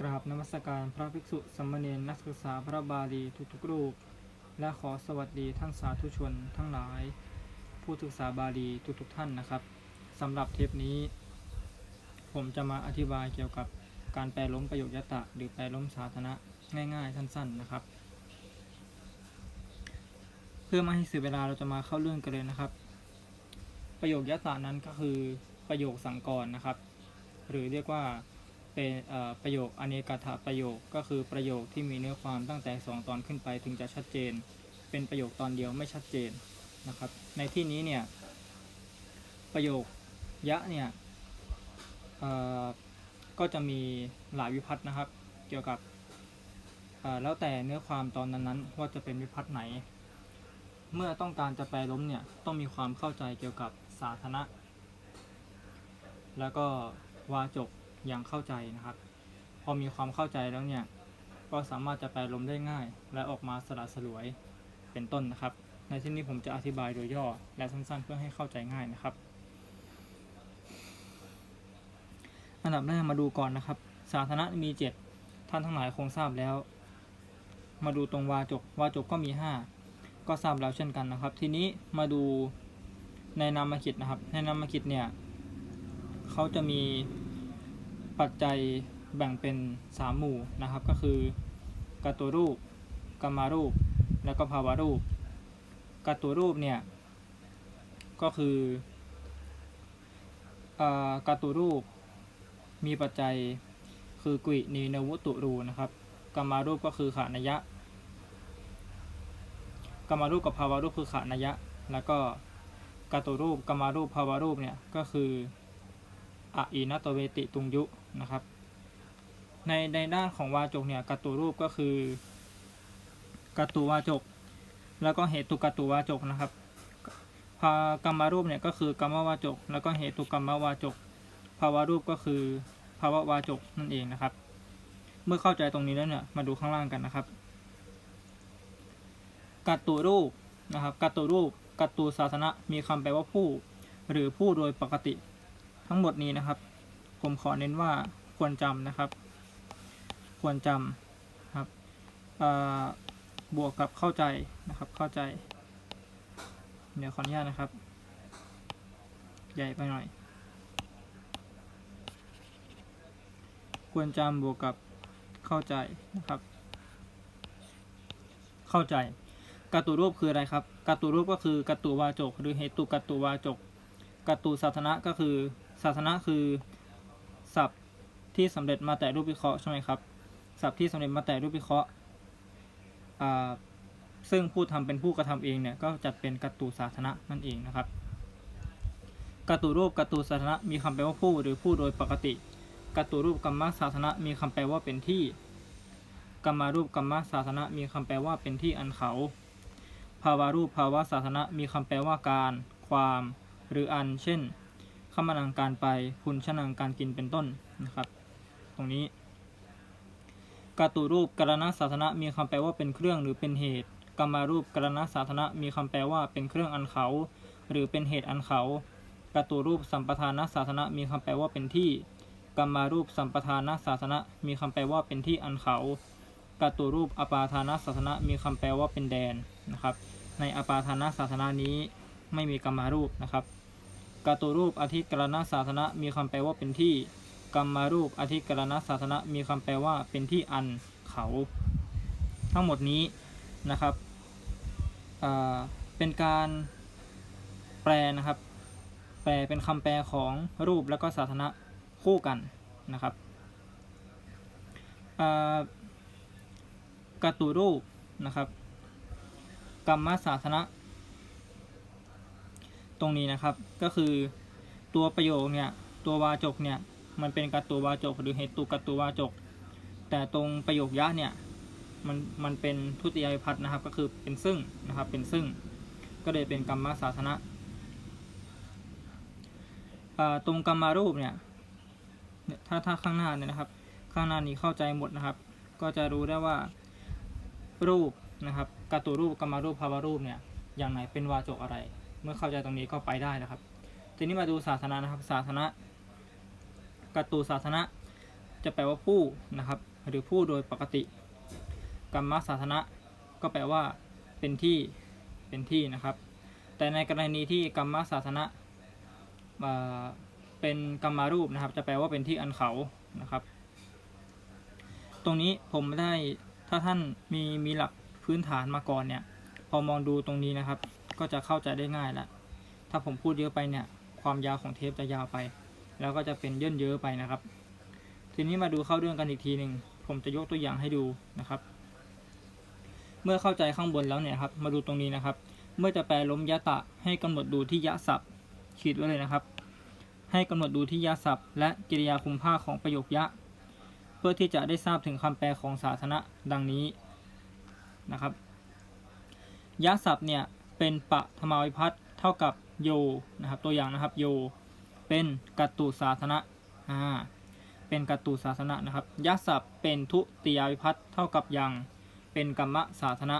กราบนมัสการพระภิกษุสมณรนักศึกษาพระบาลีทุกๆรูป และขอสวัสดีท่านสาธุชนทั้งหลาย ผู้ศึกษาบาลีทุกๆท่านนะครับสำหรับเทปนี้ ผมจะมาอธิบายเกี่ยวกับการแปลล้มประโยคยตะ หรือแปลล้มสาธารณะง่ายๆ สั้นๆนะครับ เพื่อไม่ให้เสียเวลาเราจะมาเข้าเรื่องกันเลยนะครับ ประโยคยตะนั้นก็คือประโยคสังกรณ์นะครับ หรือเรียกว่า เป็นประโยคอเนกถาประโยคก็คือประโยคที่มีเนื้อความตั้งแต่ 2 ตอนขึ้นไปถึงจะชัดเจน เป็นประโยคตอนเดียวไม่ชัดเจนนะครับ ในที่นี้เนี่ยประโยคยะเนี่ยก็จะมีหลายวิพัฒน์นะครับ เกี่ยวกับแล้วแต่เนื้อความตอนนั้นๆว่าจะเป็นวิพัฒน์ไหน เมื่อต้องการจะแปลล้มเนี่ยต้องมีความเข้าใจเกี่ยวกับสาธารณะแล้วก็วาจก ย่างเข้าใจนะครับ พอมีความเข้าใจแล้วเนี่ย ก็สามารถจะแปลลมได้ง่าย และออกมาสละสลวยเป็นต้นนะครับ ในที่นี้ผมจะอธิบายโดยย่อและสั้นๆ เพื่อให้เข้าใจง่ายนะครับ อันดับแรกมาดูก่อนนะครับ สาธารณะมี 7 ท่านทั้งหลายคงทราบแล้ว มาดูตรงวาจกวาจกก็มี 5 ก็ทราบแล้วเช่นกันนะครับ ทีนี้มาดูในนามกิจนะครับ ในนามกิจเนี่ยเขาจะมี ปัจจัยแบ่งเป็น 3 หมู่นะครับ ก็คือกตัวรูปกรรมารูป แล้วก็ภาวะรูปกตัวรูปเนี่ยก็คืออกตัวรูปมีปัจจัยคือกวินีนวุตุรูนะครับกรรมารูปก็คือขานยะกรรมารูปกับภาวะรูปคือขานยะ แล้วก็กตัวรูปกรรมารูปภาวะรูปเนี่ยก็คือ อะอีนัตเวติตุงยุนะครับ ในในด้านของวาจกเนี่ยกัตตุรูปก็คือกัตตุวาจก แล้วก็เหตุกัตตุวาจกนะครับภากรรมรูปเนี่ยก็คือกรรมวาจก แล้วก็เหตุกรรมวาจกภาวะรูปก็คือภาวะวาจกนั่นเองนะครับ เมื่อเข้าใจตรงนี้แล้วเนี่ยมาดูข้างล่างกันนะครับกัตตุรูปนะครับกัตตุรูปกัตตุศาสนะมีคำแปลว่าผู้ หรือผู้โดยปกติ ทั้งหมดนี้นะครับ ผมขอเน้นว่าควรจำนะครับ ควรจำครับบวกกับเข้าใจนะครับเข้าใจ เดี๋ยวขออนุญาตนะครับ ใหญ่ไปหน่อย ควรจำบวกกับเข้าใจนะครับ เข้าใจกตุรูปคืออะไรครับกตุรูปก็คือกตุวาจก หรือเหตุกตุวาจกกตุสาธนะก็คือ ศาสนะคือศัพท์ที่สำเร็จมาแต่รูปวิเคราะห์ใช่ไหมครับศัพท์ที่สำเร็จมาแต่รูปวิเคราะห์ซึ่งผู้ทำเป็นผู้กระทำเองเนี่ยก็จัดเป็นกัตตุสาธนะนั่นเองนะครับกัตตุรูปกัตตุสาธนะมีคำแปลว่าผู้หรือผู้โดยปกติกัตตุรูปกรรมสาธนะมีคำแปลว่าเป็นที่กรรมารูปกรรมสาธนะมีคำแปลว่าเป็นที่อันเขา ภาวารูปภาวะสาธนะมีคำแปลว่าการ ความ หรืออัน เช่น ขมานังการไปคุณชนังการกินเป็นต้นนะครับ ตรงนี้กาตูรูปกรณะสาธนะมีคำแปลว่าเป็นเครื่องหรือเป็นเหตุกรรมารูปกรณะสาธนะมีคำแปลว่าเป็นเครื่องอันเขา หรือเป็นเหตุอันเขากาตูรูปสัมปทานสาธนะมีคำแปลว่าเป็นที่กรรมารูปสัมปทานสาธนะมีคำแปลว่าเป็นที่อันเขากาตูรูปอปาทานสาธนะมีคำแปลว่าเป็นแดนนะครับ ในอปาทานสาธนะนี้ไม่มีกรรมารูปนะครับ กาตูรูปอธิกรณศาสนะมีคำแปลว่าเป็นที่กรรมารูปอธิกรณศาสนะมีคำแปลว่าเป็นที่อันเขา ทั้งหมดนี้นะครับเป็นการแปลนะครับ แปลเป็นคำแปลของรูปแล้วก็ศาสนะคู่กันนะครับกาตูรูปนะครับกรรมศาสนะ ตรงนี้นะครับ ก็คือตัวประโยคเนี่ยตัววาจกเนี่ยมันเป็นกัตตัววาจกหรือเหตุกัตตัววาจก แต่ตรงประโยคยะเนี่ยมันมันเป็นทุติยวิพัฒน์นะครับ ก็คือเป็นซึ่งนะครับเป็นซึ่ง ก็เลยเป็นกรรมศาสนะตรงกรรมารูปเนี่ยถ้าถ้าข้างหน้าเนี่ยนะครับ ข้างหน้านี้เข้าใจหมดนะครับ ก็จะรู้ได้ว่ารูปนะครับกัตตัวรูปกรรมารูปภาวรูปเนี่ยอย่างไหนเป็นวาจกอะไร มื่อเข้าใจตรงนี้ก็ไปได้นะครับ ทีนี้มาดูศาสนานะครับ ศาสนากตตูศาสนาจะแปลว่าผู้นะครับ หรือผู้โดยปกติ กรรมสาธนะก็แปลว่าเป็นที่เป็นที่นะครับ แต่ในกรณีที่กรรมสาธนะอ่าเป็นกรรมารูปนะครับ จะแปลว่าเป็นที่อันเขานะครับ ตรงนี้ผมได้ถ้าท่านมีมีหลักพื้นฐานมาก่อนเนี่ย พอมองดูตรงนี้นะครับ ก็จะเข้าใจได้ง่ายแล้วถ้าผมพูดเยอะไปเนี่ย ความยาวของเทปจะยาวไป แล้วก็จะเป็นย่นเยอะไปนะครับ ทีนี้มาดูเข้าเรื่องกันอีกทีหนึ่งผมจะยกตัวอย่างให้ดูนะครับ เมื่อเข้าใจข้างบนแล้วเนี่ยครับ มาดูตรงนี้นะครับ เมื่อจะแปลล้มยะตะ ให้กำหนดดูที่ยะศัพท์ขีดไว้เลยนะครับ ให้กำหนดดูที่ยะศัพท์ และกิริยาคุมภาคของประโยคยะ เพื่อที่จะได้ทราบถึงคำแปลของสาธนะดังนี้นะครับยะศัพท์เนี่ย เป็นปะธรรมาวิพัตน์เท่ากับโยนะครับ ตัวอย่างนะครับโยเป็นกัตตุสาธนะอ่าเป็นกัตตุสาธนะนะครับยะศัพท์เป็นทุติยาวิพัตน์เท่ากับยัง เป็นกรรมสาธนะ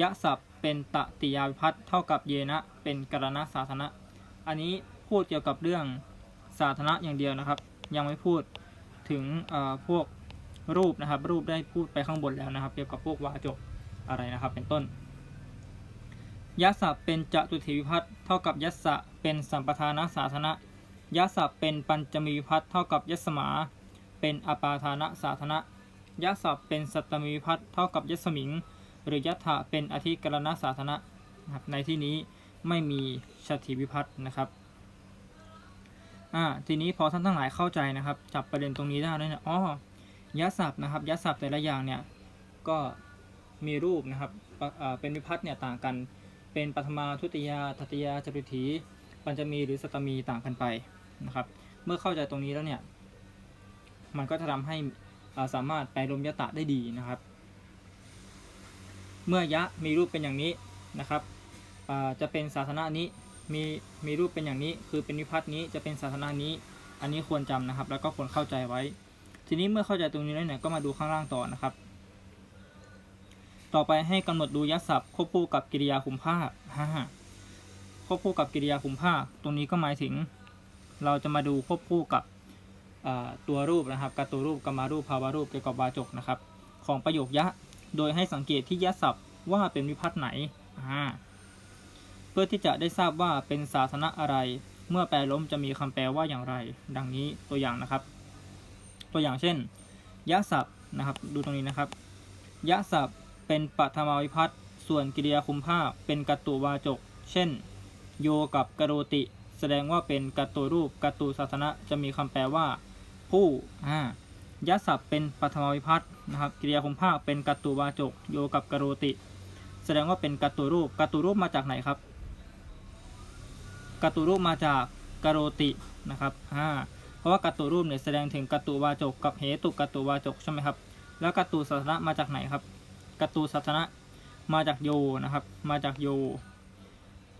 ยะศัพท์เป็นตติยาวิพัตน์เท่ากับเยนะ เป็นกรณสาธนะ อันนี้พูดเกี่ยวกับเรื่องสาธนะอย่างเดียวนะครับ ยังไม่พูดถึงเอ่อพวกรูปนะครับ รูปได้พูดไปข้างบนแล้วนะครับ เกี่ยวกับพวกวาจกอะไรนะครับ เป็นต้น ยัสสะเป็นจตุถีวิพัตเท่ากับยัสสะเป็นสัมปทานสาธนะยัสสะเป็นปัญจมีวิพัตเท่ากับยัสมา เป็นอปาทานสาธนะยัสสะเป็นสัตตมีวิพัตเท่ากับยัสมิง หรือยัตถะเป็นอธิกรณสาธนะครับในที่นี้ไม่มีชติวิพัตนะครับอ่าทีนี้พอท่านทั้งหลายเข้าใจนะครับ จับประเด็นตรงนี้ได้แล้วเนี่ยอ๋อยัสศัพท์นะครับยัสศัพท์แต่ละอย่างเนี่ยก็มีรูปนะครับเป็นวิพัตเนี่ยต่างกัน เป็นปัทมาทุติยาตติยาจตุถีปัญจมีหรือสตตมีต่างกันไปนะครับ เมื่อเข้าใจตรงนี้แล้วเนี่ย มันก็จะทำให้สามารถแปลลมยตะได้ดีนะครับ เมื่อยะมีรูปเป็นอย่างนี้นะครับจะเป็นศาสนานี้มีมีรูปเป็นอย่างนี้ คือเป็นวิพัฒน์นี้จะเป็นศาสนานี้ อันนี้ควรจำนะครับ แล้วก็ควรเข้าใจไว้ ทีนี้เมื่อเข้าใจตรงนี้แล้วเนี่ยก็มาดูข้างล่างต่อนะครับ ต่อไปให้กำหนดดูยัศัพท์ควบคู่กับกิริยาคุมภาฮ่าควบคู่กับกิริยาคุมภาตรงนี้ก็หมายถึง เราจะมาดูควบคู่กับตัวรูปนะครับการตัวรูปกรรมารูปภาวารูปเกี่ยวกับวาจกนะครับ ของประโยคยะ โดยให้สังเกตที่ยะศัพท์ว่าเป็นวิพัฒน์ไหน เพื่อที่จะได้ทราบว่าเป็นศาสนะอะไร เมื่อแปลล้มจะมีคำแปลว่าอย่างไร ดังนี้ตัวอย่างนะครับ ตัวอย่างเช่นยะศัพท์นะครับ ดูตรงนี้นะครับยะศัพท์ เป็นปัทมาวิพัฒน์ส่วนกิริยาคุมภาเป็นกัตตุวาจก เช่น โยกับกโรติ แสดงว่าเป็นกัตตุรูปกัตตุศาสนะจะมีคำแปลว่า ผู้อ่ายัสศัพท์เป็นปัทมาวิพัฒน์นะครับกิริยาคุมภาเป็นกัตตุวาจก โยกับกโรติ แสดงว่าเป็นกัตตุรูปกัตตุรูปมาจากไหนครับกัตตุรูปมาจากกโรตินะครับอ่าเพราะว่ากัตตุรูปเนี่ยแสดงถึงกัตตุวาจกกับเหตุกัตตุวาจกใช่ไหมครับแล้วกัตตุศาสนะมาจากไหนครับ กัตตุศาสนะมาจากโยนะครับ มาจากโย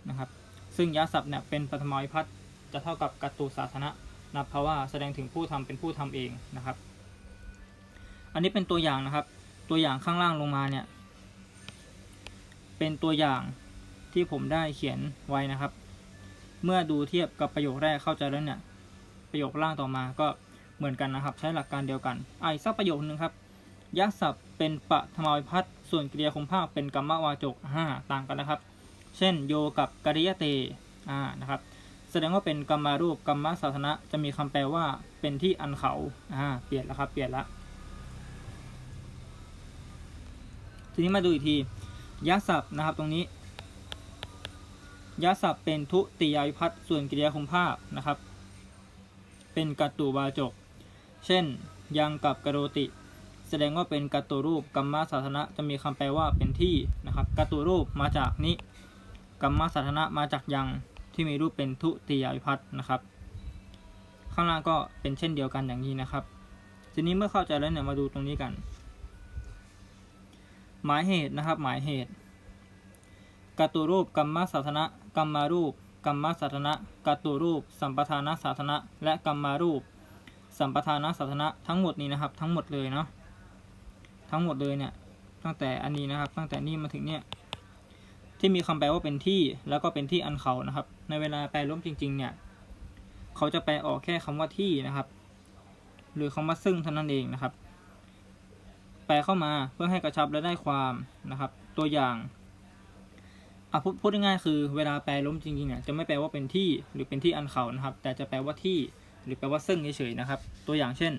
นะครับ ซึ่งยัสศัพท์เนี่ยเป็นปัทมาวิพัฒน์จะเท่ากับกัตตุศาสนะนะเพราะว่าแสดงถึงผู้ทำเป็นผู้ทำเองนะครับ อันนี้เป็นตัวอย่างนะครับ ตัวอย่างข้างล่างลงมาเนี่ยเป็นตัวอย่างที่ผมได้เขียนไว้นะครับ เมื่อดูเทียบกับประโยคแรกเข้าใจแล้วเนี่ยประโยคล่างต่อมาก็เหมือนกันนะครับ ใช้หลักการเดียวกันอะอีกสักประโยคนึงครับ ยักษ์ศัพท์เป็นปะธรรมวิพัฒน์ส่วนกริยาคมภาคเป็นกรรมวาจกห้าต่างกันนะครับ เช่น โยกับกริยเตอ่านะครับ แสดงว่าเป็นกรรมารูปกรรมสาธนะจะมีคำแปลว่าเป็นที่อันเขาอ่าเปลี่ยนแล้วครับ เปลี่ยนละทีนี้มาดูอีกทียักษ์ศัพท์นะครับตรงนี้ยักษ์ศัพท์เป็นทุติยาวิพัฒน์ส่วนกริยาคมภาพนะครับ เป็นกัตตุวาจก เช่น ยังกับกโรติ ดงว่าเป็นกัตตุรูปกรรมสาธนะจะมีคำแปลว่าเป็นที่นะครับกัตตุรูปมาจากนิกรรมสาธนะมาจากยังที่มีรูปเป็นทุติยวิพัฒน์นะครับ ข้างล่างก็เป็นเช่นเดียวกันอย่างนี้นะครับ ทีนี้เมื่อเข้าใจแล้วเนี่ยมาดูตรงนี้กัน หมายเหตุนะครับ หมายเหตุกัตตุรูปกรรมสาธนะกรรมารูปกรรมสาธนะกัตตุรูป สัมปทานสาธนะและกรรมารูปสัมปทานสาธนะทั้งหมดนี้นะครับ ทั้งหมดเลยเนาะ ทั้งหมดเลยเนี่ยตั้งแต่อันนี้นะครับ ตั้งแต่นี้มาถึงเนี่ยที่มีคำแปลว่าเป็นที่แล้วก็เป็นที่อันเขานะครับ ในเวลาแปลล้มจริง ๆ เนี่ย เขาจะแปลออกแค่คำว่าที่นะครับ หรือคำว่าซึ่งเท่านั้นเองนะครับ แปลเข้ามาเพื่อให้กระชับและได้ความนะครับ ตัวอย่างอะพูดพูดง่ายๆคือเวลาแปลล้มจริงๆเนี่ยจะไม่แปลว่าเป็นที่หรือเป็นที่อันเขานะครับ แต่จะแปลว่าที่หรือแปลว่าซึ่งเฉยๆนะครับ ตัวอย่างเช่น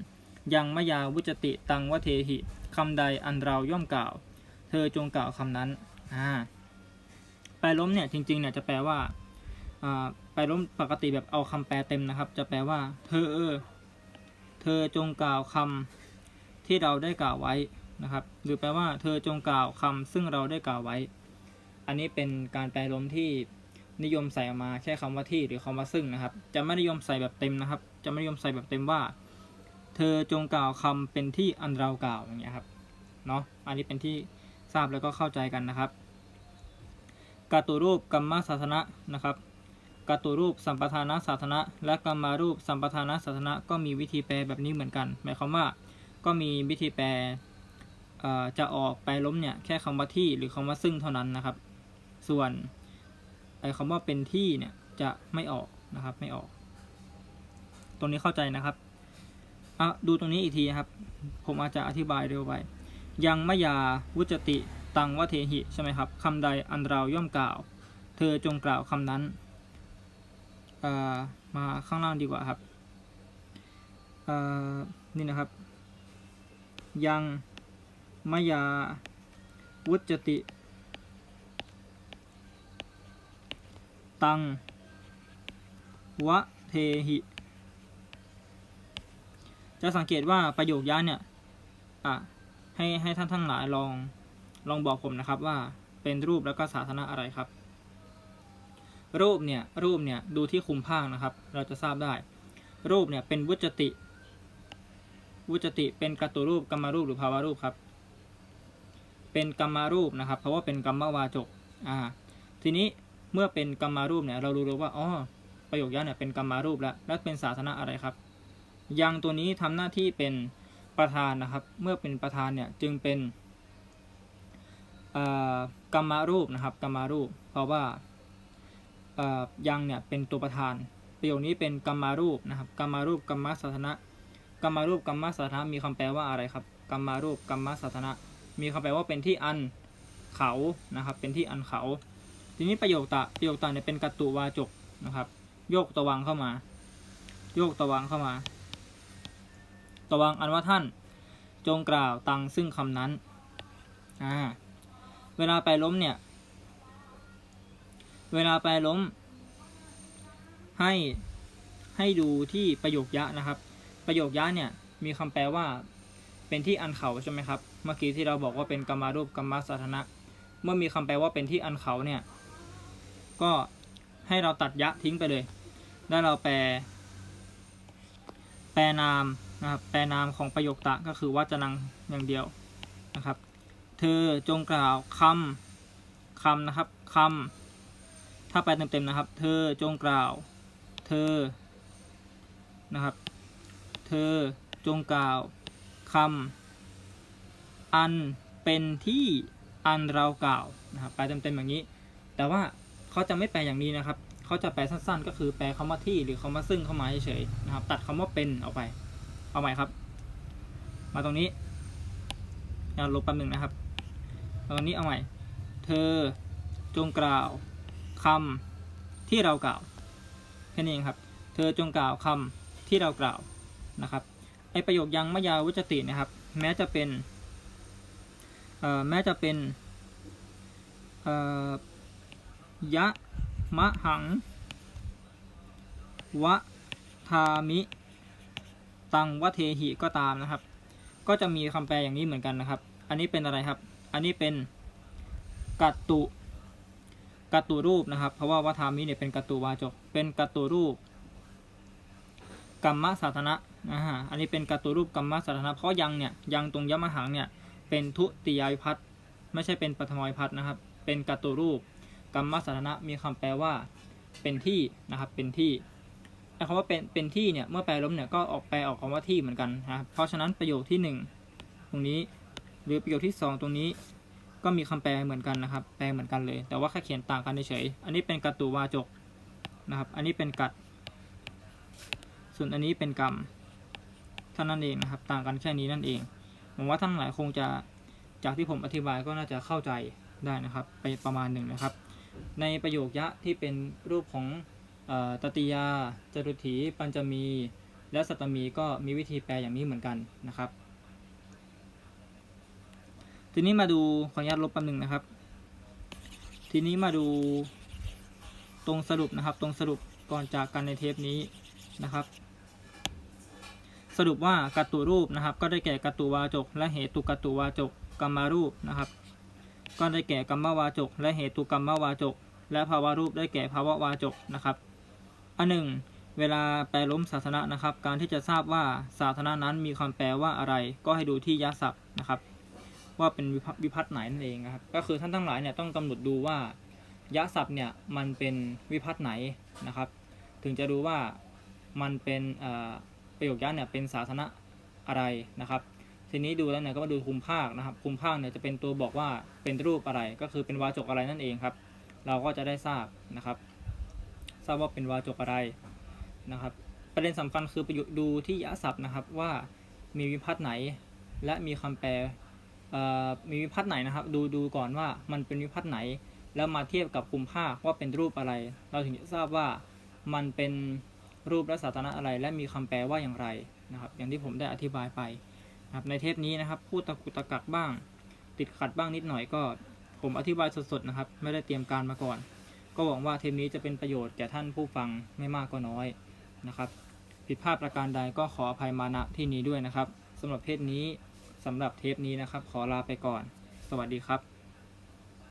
ยังมยาวุจติตังวเทหิ คำใดอันเราย่อมกล่าว เธอจงกล่าวคำนั้นอ่าแปลล้มเนี่ยจริงๆเนี่ยจะแปลว่าแปลล้มปกติแบบเอาคำแปลเต็มนะครับ จะแปลว่า เธอเออเธอจงกล่าวคำที่เราได้กล่าวไว้นะครับ หรือแปลว่า เธอจงกล่าวคำซึ่งเราได้กล่าวไว้ อันนี้เป็นการแปลล้มที่นิยมใส่ออกมาแค่คำว่าที่หรือคำว่าซึ่งนะครับ จะไม่นิยมใส่แบบเต็มนะครับ จะไม่นิยมใส่แบบเต็มว่า เธอจงกล่าวคำเป็นที่อันเรากล่าวอย่างเงี้ยครับเนาะอันนี้เป็นที่ทราบแล้วก็เข้าใจกันนะครับกาตูรูปกัมมศาสนะนะครับกาตูรูปสัมปทานศาสนะ และกัมมารูปสัมปทานศาสนะก็มีวิธีแปลแบบนี้เหมือนกัน หมายความว่าก็มีวิธีแปลเอ่อจะออกแปลล้มเนี่ยแค่คำว่าที่หรือคำว่าซึ่งเท่านั้นนะครับ ส่วนไอ้คำว่าเป็นที่เนี่ยจะไม่ออกนะครับไม่ออก ตรงนี้เข้าใจนะครับ อะดูตรงนี้อีกทีครับ ผมอาจจะอธิบายเร็วไป ยังมยาวุจติตังวเทหิใช่ไหมครับคำใดอันเราย่อมกล่าว เธอจงกล่าวคำนั้นมาข้างล่างดีกว่าครับนี่นะครับ ยังมยาวุจติ ตังวะเทหิ จะสังเกตว่าประโยคย้าเนี่ยอะให้ให้ท่านทั้งหลายลองลองบอกผมนะครับว่าเป็นรูปแล้วก็สาธารณะอะไรครับ รูปเนี่ยรูปเนี่ยดูที่คุมภาคนะครับ เราจะทราบได้ รูปเนี่ยเป็นวุจติ วุจติเป็นกัตตุรูปกรรมรูปหรือภาวะรูปครับ เป็นกรรมรูปนะครับ เพราะว่าเป็นกรรมวาจกอ่าทีนี้เมื่อเป็นกรรมรูปเนี่ยเรารู้เลยว่าอ๋อประโยคย้าเนี่ยเป็นกรรมรูปแล้วและเป็นสาธารณะอะไรครับ ยังตัวนี้ทำหน้าที่เป็นประธานนะครับ เมื่อเป็นประธานเนี่ยจึงเป็นกรรมารูปนะครับกรรมารูป เพราะว่ายังเนี่ยเป็นตัวประธาน ประโยคนี้เป็นกรรมารูปนะครับกรรมารูปกรรมสถานะกรรมารูปกรรมสถานะมีคำแปลว่าอะไรครับกรรมารูปกรรมสถานะมีคำแปลว่าเป็นที่อันเขานะครับเป็นที่อันเขา ทีนี้ประโยคตะประโยคตะเนี่ยเป็นกัตตุวาจกนะครับ โยกตะวังเข้ามา โยกตะวังเข้ามา ตวังอันว่าท่าน จงกล่าวตังซึ่งคำนั้นอ่าเวลาไปล้มเนี่ย เวลาไปล้ม ให้ให้ดูที่ประโยคยะนะครับ ประโยคยะเนี่ยมีคำแปลว่าเป็นที่อันเขาใช่ไหมครับ เมื่อกี้ที่เราบอกว่าเป็นกรรมารูปกรรมสถานะ เมื่อมีคำแปลว่าเป็นที่อันเขาเนี่ย ก็ให้เราตัดยะทิ้งไปเลย แล้วเราแปล แปลนาม นะครับแปลนามของประโยคตะก็คือว่าจะนังอย่างเดียวนะครับ เธอจงกล่าวคำคำนะครับคำถ้าแปลเต็มๆนะครับ เธอจงกล่าว เธอนะครับ เธอจงกล่าวคำอันเป็นที่อันเรากล่าวนะครับแปลเต็มๆอย่างนี้ แต่ว่าเขาจะไม่แปลอย่างนี้นะครับเขาจะแปลสั้นๆ ก็คือแปลคำว่าที่หรือคำว่าซึ่งเข้ามาเฉยๆนะครับ ตัดคำว่าเป็นออกไป เอาใหม่ครับ มาตรงนี้เอาลบแป๊บหนึ่งนะครับตรงนี้เอาใหม่ เธอจงกล่าวคำที่เรากล่าวแค่นี้เองครับ เธอจงกล่าวคำที่เรากล่าวนะครับไอประโยคยังมยาวุจตินะครับ แม้จะเป็นแม้จะเป็นยะมะหัง วะทามิ ตังวะเทหิก็ตามนะครับ ก็จะมีคำแปลอย่างนี้เหมือนกันนะครับ อันนี้เป็นอะไรครับ อันนี้เป็นกัตตุกัตตุรูปนะครับ เพราะว่าวัทามิเนี่ยเป็นกัตตุวาจก เป็นกัตตุรูปกรรมสาธนะอ่าอันนี้เป็นกัตตุรูปกรรมสาธนะ เพราะยังเนี่ยยังตรงยมหังเนี่ยเป็นทุติยาวิพัตไม่ใช่เป็นปฐมวิพัตนะครับ เป็นกัตตุรูปกรรมสาธนะมีคำแปลว่าเป็นที่นะครับ เป็นที่ คำว่าเป็นเป็นที่เนี่ยเมื่อแปลล้มเนี่ยก็ออกแปลออกคำว่าที่เหมือนกันนะครับเพราะฉะนั้นประโยคที่หนึ่งตรงนี้ หรือประโยคที่สองตรงนี้ ก็มีคำแปลเหมือนกันนะครับ แปลเหมือนกันเลย แต่ว่าแค่เขียนต่างกันเฉยอันนี้เป็นกัตตุวาจกนะครับ อันนี้เป็นกัด ส่วนอันนี้เป็นกรรมเท่านั้นเองนะครับ ต่างกันแค่นี้นั่นเองผมว่าท่านหลายคงจะจากที่ผมอธิบายก็น่าจะเข้าใจได้นะครับ ไปประมาณหนึ่งนะครับ ในประโยคยะที่เป็นรูปของ ตติยาจตุถีปัญจมี และสัตตมีก็มีวิธีแปลอย่างนี้เหมือนกันนะครับ ทีนี้มาดูขออนุญาตลบแป๊บหนึงนะครับ ทีนี้มาดูตรงสรุปนะครับตรงสรุปก่อนจากกันในเทปนี้นะครับ สรุปว่ากัตตุรูปนะครับ ก็ได้แก่กัตตุวาจก และเหตุกัตตุวาจกกรรมารูปนะครับ ก็ได้แก่กรรมวาจก และเหตุกรรมวาจก และภาวะรูปได้แก่ภาวะวาจกนะครับ อันหนึ่งเวลาแปลล้มศาสนะนะครับ การที่จะทราบว่าศาสนานั้นมีคำแปลว่าอะไร ก็ให้ดูที่ยะศัพท์นะครับ ว่าเป็นวิพัฒน์ไหนนั่นเองนะครับ ก็คือท่านทั้งหลายเนี่ยต้องกำหนดดูว่ายะศัพท์เนี่ยมันเป็นวิพัฒน์ไหนนะครับ ถึงจะรู้ว่ามันเป็นประโยคยะเนี่ยเป็นศาสนะอะไรนะครับ ทีนี้ดูแล้วเนี่ยก็มาดูคุมภาคนะครับ คุมภาคเนี่ยจะเป็นตัวบอกว่าเป็นรูปอะไร ก็คือเป็นวาจกอะไรนั่นเองครับ เราก็จะได้ทราบนะครับ ทราบว่าเป็นวาจกอะไรนะครับ ประเด็นสำคัญคือไปดูที่ยะศัพท์นะครับว่ามีวิพัฒน์ไหน และมีคำแปลมีวิพัฒน์ไหนนะครับ ดูดูก่อนว่ามันเป็นวิพัฒน์ไหน แล้วมาเทียบกับคุมภาว่าเป็นรูปอะไร เราถึงจะทราบว่ามันเป็นรูปและศาสนาอะไร และมีคำแปลว่าอย่างไรนะครับ อย่างที่ผมได้อธิบายไปนะครับในเทปนี้นะครับพูดตะกุตะกักบ้าง ติดขัดบ้างนิดหน่อยก็ ผมอธิบายสดๆนะครับ ไม่ได้เตรียมการมาก่อน ก็หวังว่าเทปนี้จะเป็นประโยชน์แก่ท่านผู้ฟังไม่มากก็น้อยนะครับ ผิดพลาดประการใดก็ขออภัยมาณที่นี้ด้วยนะครับสำหรับเทปนี้สำหรับเทปนี้นะครับ ขอลาไปก่อน สวัสดีครับ